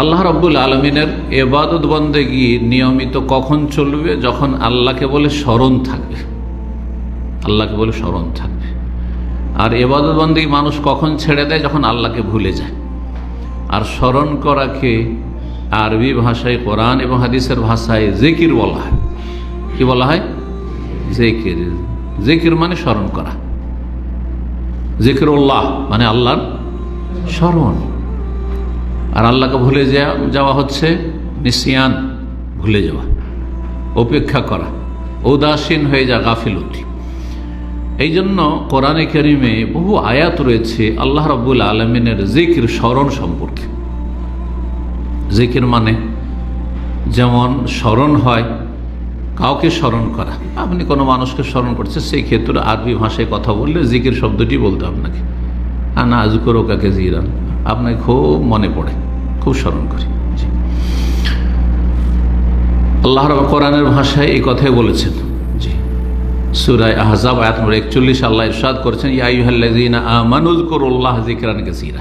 আল্লাহ রব্বুল আলমিনের এবাদত বন্দেগি নিয়মিত কখন চলবে? যখন আল্লাহকে বলে স্মরণ থাকবে। আল্লাহকে বলে স্মরণ থাকবে। আর এবাদত বন্দেগি মানুষ কখন ছেড়ে দেয়? যখন আল্লাহকে ভুলে যায়। আর স্মরণ করাকে আরবি ভাষায় কোরআন এবং হাদিসের ভাষায় জেকির বলা হয়। কি বলা হয়? জেকির। জেকির মানে স্মরণ করা। জেকির উল্লাহ মানে আল্লাহর স্মরণ। আর আল্লাহকে ভুলে যাওয়া হচ্ছে নিসিয়ান, ভুলে যাওয়া। উপেক্ষা করা। উদাসীন হয়ে যা গাফিলতি। এই জন্য কোরআনে করিমে বহু আয়াত রয়েছে আল্লাহ রব্বুল আলমিনের জিকির স্মরণ সম্পর্কে। জিকির মানে যেমন স্মরণ হয়, কাউকে স্মরণ করা। আপনি কোনো মানুষকে স্মরণ করছেন, সেই ক্ষেত্রে আরবি ভাষায় কথা বললে জিকির শব্দটি বলতে আপনাকে। আনা আজকর কাকে জিরান। আপনাকে খুব মনে পড়ে, খুব স্মরণ করি। আল্লাহ রব কোরআনের ভাষায় এই কথাই বলেছেন। জি। সুরায় আহজাব আয়াত নম্বর একচল্লিশ আল্লাহ ইরশাদ করেছেন ইয়াইহাল্লাযীনা আমানুজ করুল্লাহ জিকরান কাসীরা।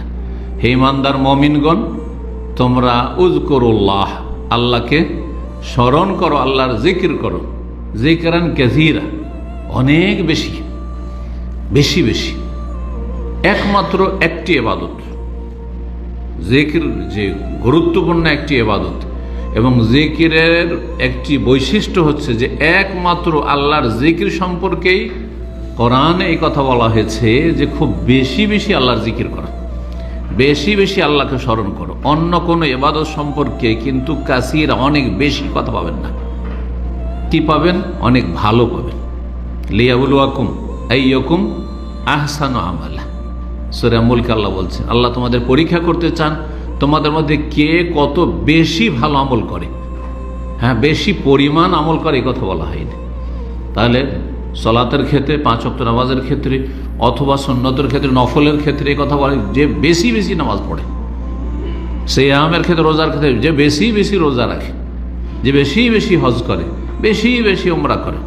হে ইমানদার মমিনগণ, তোমরা উজ করুল্লাহ আল্লাহকে স্মরণ করো, আল্লাহর জিকির করো। জিকরান কাসীরা, অনেক বেশি বেশি বেশি। একমাত্র একটি এবাদত জেকির যে গুরুত্বপূর্ণ একটি এবাদত এবং জেকিরের একটি বৈশিষ্ট্য হচ্ছে যে একমাত্র আল্লাহর জিকির সম্পর্কেই কোরআনে এই কথা বলা হয়েছে যে খুব বেশি বেশি আল্লাহর জিকির করা। বেশি বেশি আল্লাহকে স্মরণ করো। অন্য কোনো এবাদত সম্পর্কে কিন্তু কাসির অনেক বেশি কথা পাবেন না। কি পাবেন? অনেক ভালো পাবেন। লিয়াবুল ওয়াকুম এই রকম আহসান আমালা। সুরা মুলক আল্লাহ বলছেন, আল্লাহ তোমাদের পরীক্ষা করতে চান, তোমাদের মধ্যে কে কত বেশি ভালো আমল করে? হ্যাঁ বেশি পরিমাণ আমল করে এই কথা বলা হয়নি। তাহলে সলাতের ক্ষেত্রে, পাঁচ অক্ট নামাজের ক্ষেত্রে, অথবা সন্ন্যতের ক্ষেত্রে, নফলের ক্ষেত্রে এই কথা বলে যে বেশি বেশি নামাজ পড়ে। সেই আমের ক্ষেত্রে রোজার ক্ষেত্রে যে বেশি বেশি রোজা রাখে, যে বেশি বেশি হজ করে, বেশি বেশি ওমরা করে,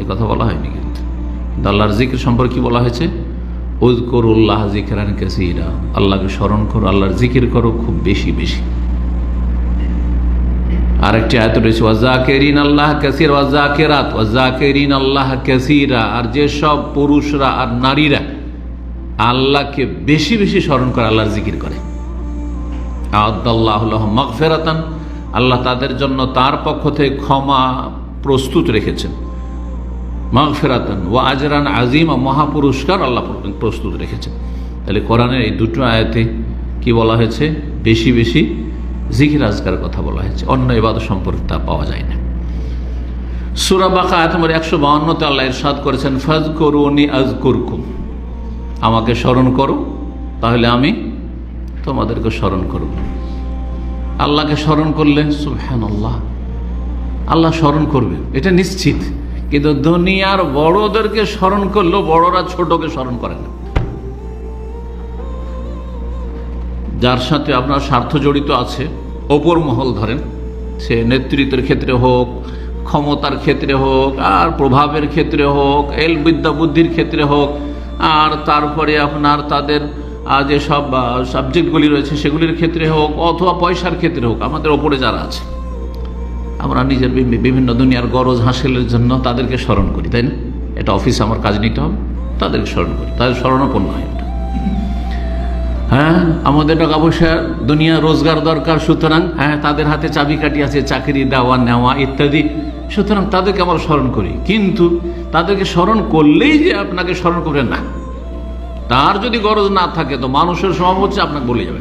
এই কথা বলা হয়নি কিন্তু। আল্লাহর জিকির সম্পর্কে বলা হয়েছে? উজকরুল্লাহ জিকরান কাসিরা। আল্লাহকে স্মরণ করো, আল্লাহর জিকির করো খুব বেশি বেশি। আরেকটি আয়ত রয়েছে, ওয়াজাকেরিন আল্লাহ কাসির, ওয়াজাকেরাত, ওয়াজাকেরিন আল্লাহ কাসিরা। আর যেসব পুরুষরা আর নারীরা আল্লাহকে বেশি বেশি স্মরণ করে, আল্লাহর জিকির করে। আদাল্লাহ মগফেরাতান, আল্লাহ তাদের জন্য তার পক্ষ থেকে ক্ষমা প্রস্তুত রেখেছেন। মাগফেরাতান ও আজরান আজিম ও মহাপুরস্কার আল্লাহ প্রস্তুত রেখেছেন। তাহলে কোরআনের এই দুটো আয়াতে কি বলা হয়েছে? বেশি বেশি জিকির আজকার কথা বলা হয়েছে। অন্য এবাদ সম্পর্কে তা পাওয়া যায় না। সুরা বাকা আয়াত নম্বর একশো বাউন্নতে আল্লাহ ইরশাদ করেছেন ফাজ করুনি আজ করকুম আমাকে স্মরণ করো, তাহলে আমি তোমাদেরকে স্মরণ করব। আল্লাহকে স্মরণ করলে সুবহান আল্লাহ আল্লাহ স্মরণ করবে। এটা নিশ্চিত। কিন্তু দুনিয়ার বড়দেরকে স্মরণ করলেও বড়রা ছোটকে স্মরণ করে না। যার সাথে আপনার স্বার্থ জড়িত আছে ওপর মহল ধরেন, সে নেতৃত্বের ক্ষেত্রে হোক, ক্ষমতার ক্ষেত্রে হোক, আর প্রভাবের ক্ষেত্রে হোক, এল বিদ্যা বুদ্ধির ক্ষেত্রে হোক, আর তারপরে আপনার তাদের যে সব সাবজেক্টগুলি রয়েছে সেগুলির ক্ষেত্রে হোক, অথবা পয়সার ক্ষেত্রে হোক, আমাদের ওপরে যারা আছে। আমরা নিজের বিভিন্ন দুনিয়ার গরজ হাসিলের জন্য তাদেরকে স্মরণ করি, তাই না? এটা অফিস আমার কাজ নিতে হবে, তাদেরকে স্মরণ করি। তাদের স্মরণাপন্ন হয় এটা। হ্যাঁ আমাদের টাকা পয়সা, দুনিয়া রোজগার দরকার, সুতরাং হ্যাঁ তাদের হাতে চাবিকাঠি আছে, চাকরি দেওয়া, নেওয়া ইত্যাদি। সুতরাং তাদেরকে আমরা স্মরণ করি। কিন্তু তাদেরকে স্মরণ করলেই যে আপনাকে স্মরণ করবেন না। তার যদি গরজ না থাকে, তো মানুষের স্বভাব হচ্ছে আপনাকে ভুলে যাবে।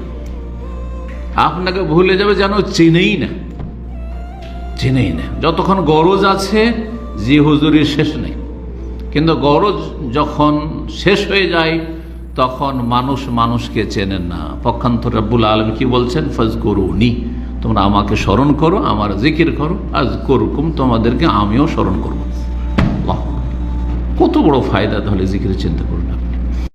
আপনাকে ভুলে যাবে যেন চিনেই না। চিনেই না যতক্ষণ গরজ আছে, জি হুজুরির শেষ নেই কিন্তু গরজ যখন শেষ হয়ে যায়, তখন মানুষ মানুষকে চেনেন না পক্ষান্তর রাব্বুল আলম কি বলছেন ফজ করুনি তোমরা আমাকে স্মরণ করো, আমার জিকির করো আজ করুকুম তোমাদেরকে আমিও স্মরণ করব। কত বড় ফায়দা তাহলে জিকির চিন্তা করুন।